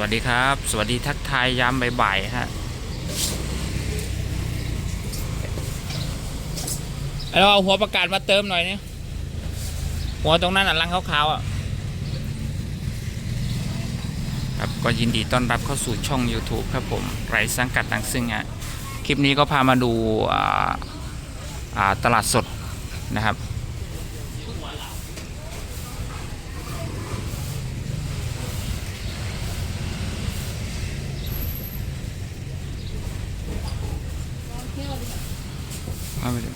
วัสดีครับ สวัสดีทักทายยามบ่ายๆฮะเราเอาหัวประกาศมาเติมหน่อยเนี่ยหัวตรงนั้นอะลังขาวๆอะครับก็ยินดีต้อนรับเข้าสู่ช่อง YouTube ครับผมไรสังกัดดังซึ่งอะคลิปนี้ก็พามาดูตลาดสดนะครับ เอาไปดู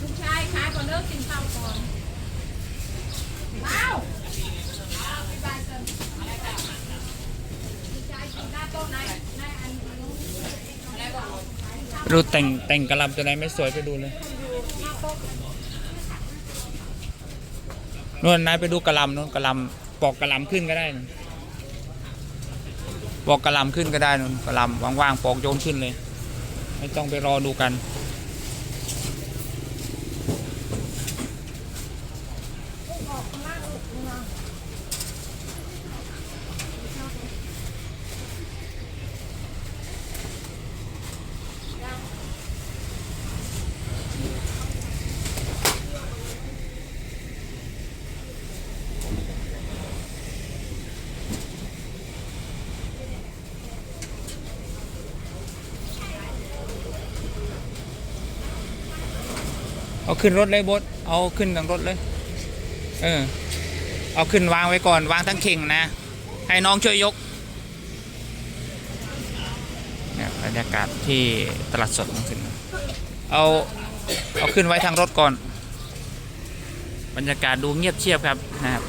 ลูกชายขายก่อนเลิกกินข้าวก่อนว้าวไปบายกันลูกชายกินหน้าโต๊ะไหนไหนอันนู้นอะไรก่อนดูแต่งแต่งกระหลำตัวไหนไม่สวยไปดูเลยนู่นนายไปดูกระหลำนู่นกระหลำ ปอกกระลำขึ้นก็ได้นะปอกกระลำขึ้นก็ได้นะกระลำว่างๆปอกโยนขึ้นเลย ไม่ต้องไปรอดูกัน เอาขึ้นรถเลยบดเอาขึ้นทางรถเลย เออ เอาขึ้นวางไว้ก่อนวางทั้งเข่งนะ ให้น้องช่วยยกเนี่ยบรรยากาศที่ตลาดสดของสินเอาเอาขึ้นไว้ทางรถก่อน บรรยากาศดูเงียบเชียบครับนะครับ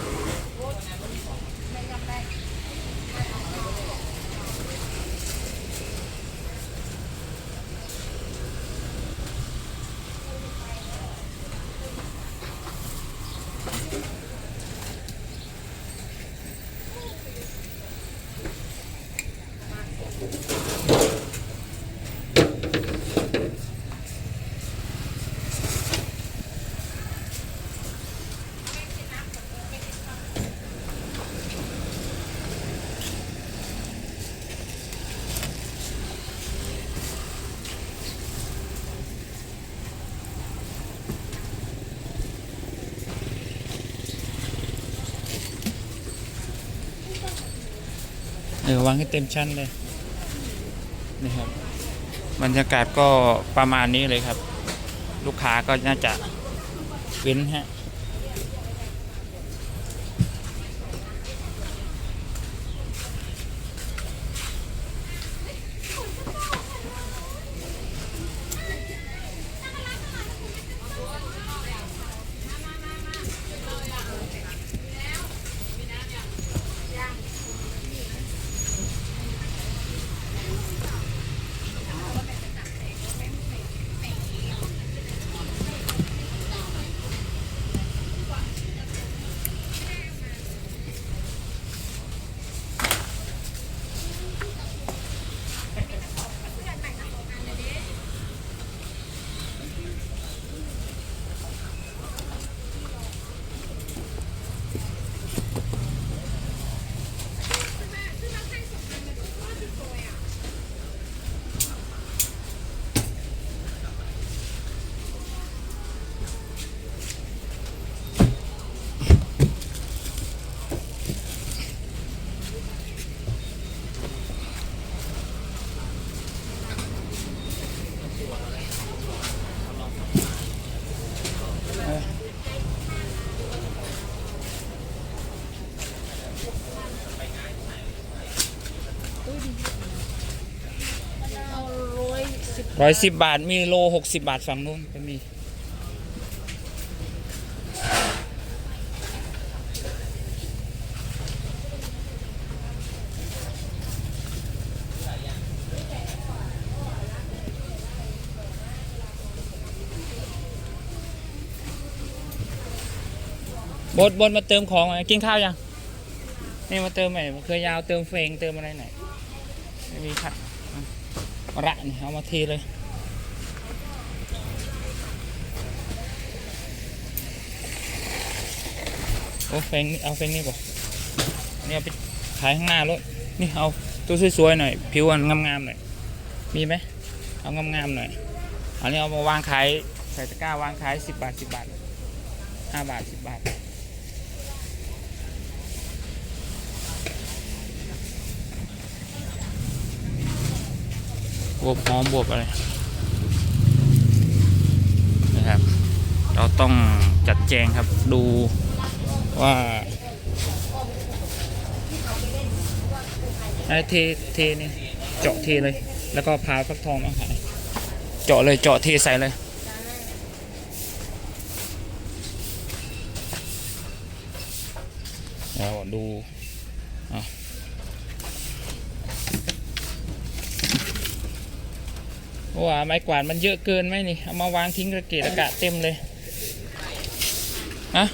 เออวางให้เต็มชั้นเลยนะครับบรรยากาศก็ประมาณนี้เลยครับ ลูกค้าก็น่าจะเว้นฮะ ร้อยสิบบาทมีโลหกสิบาทฝั่งนู้นก็มีบดบดมาเติมของหน่อยกินข้าวยังนี่มาเติมไหนมะเขือยาวเติมเฟงเติมอะไรไหนไม่มีครับ ระนี่เอามาเทเลยโอ้แฟงเอาแฟงนี่ก่อนนี่เอาไปขายข้างหน้ารถนี่เอาตัวสวยๆหน่อย ผิวมันงามๆหน่อย มีไหมเอางามๆหน่อย อันนี้เอามาวางขายใส่ตะกร้าวางขายสิบบาทสิบบาทห้าบาทสิบบาท บวบหอมบวบอะไรนะครับ เราต้องจัดแจงครับดูว่าไอ้เทเทนี่เจาะเทเลย แล้วก็พาฟักทองมาขายเจาะเลยเจาะเทใส่เลยเราดูอะ ว่าไม้กวาดมันเยอะเกินไหมนี่ เอามาวางทิ้งกระเกะระกะเต็มเลยอะ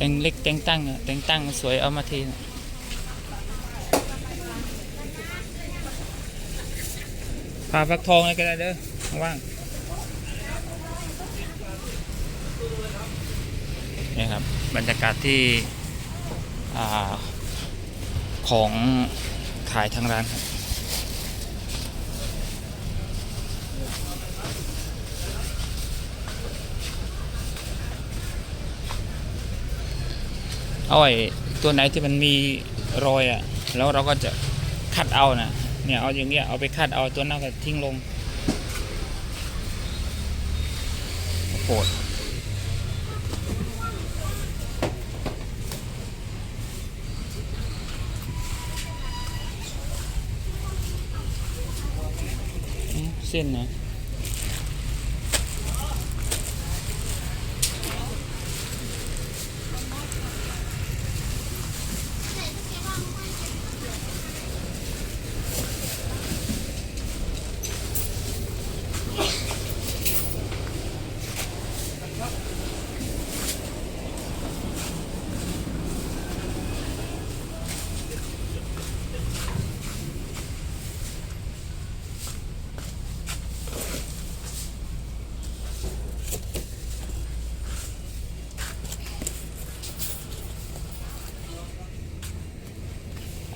แตงเล็กแตงตั้งอะแตงตั้งสวยเอามาเทน่ะพาฟักทองให้ก็ได้เด้อว่างนี่ครับบรรยากาศที่อของขายทางร้านครับ เอาไอ้ตัวไหนที่มันมีรอยอะ่ะ แล้วเราก็จะคัดเอานะเนี่ยเอาอย่างเงี้ยเอาไปคัดเอาตัวนั้นก็ทิ้งลงโหดเส้นนะ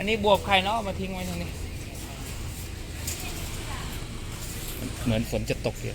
อันนี้บวบใครเนาะมาทิ้งไว้ตรงนี้ เหมือนฝนจะตกอยู่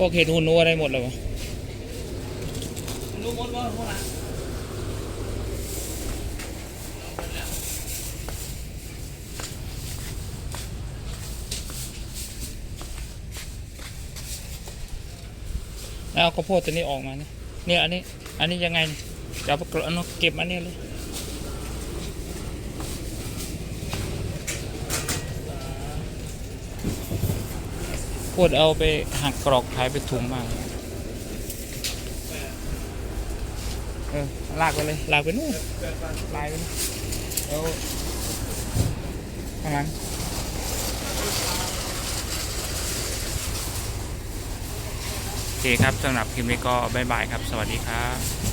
พวกเห็ดหูหนูอะไรหมดเลยวะรู้หมดว่าพวกนั้นแล้วข้าวโพดตัวนี้ออกมาเนี่ยเนี่ยอันนี้ อันนี้ยังไงเนี่ยจะเอาเก็บอันนี้เลย ควรเอาไปหักกรอกขายเป็นถุงมาเออลากไปเลย ลากไปนู่นลายไปนู่นแล้วข้างหลัโอเคครับสำหรับคลิปนี้ก็บ๊ายบายครับ สวัสดีครับ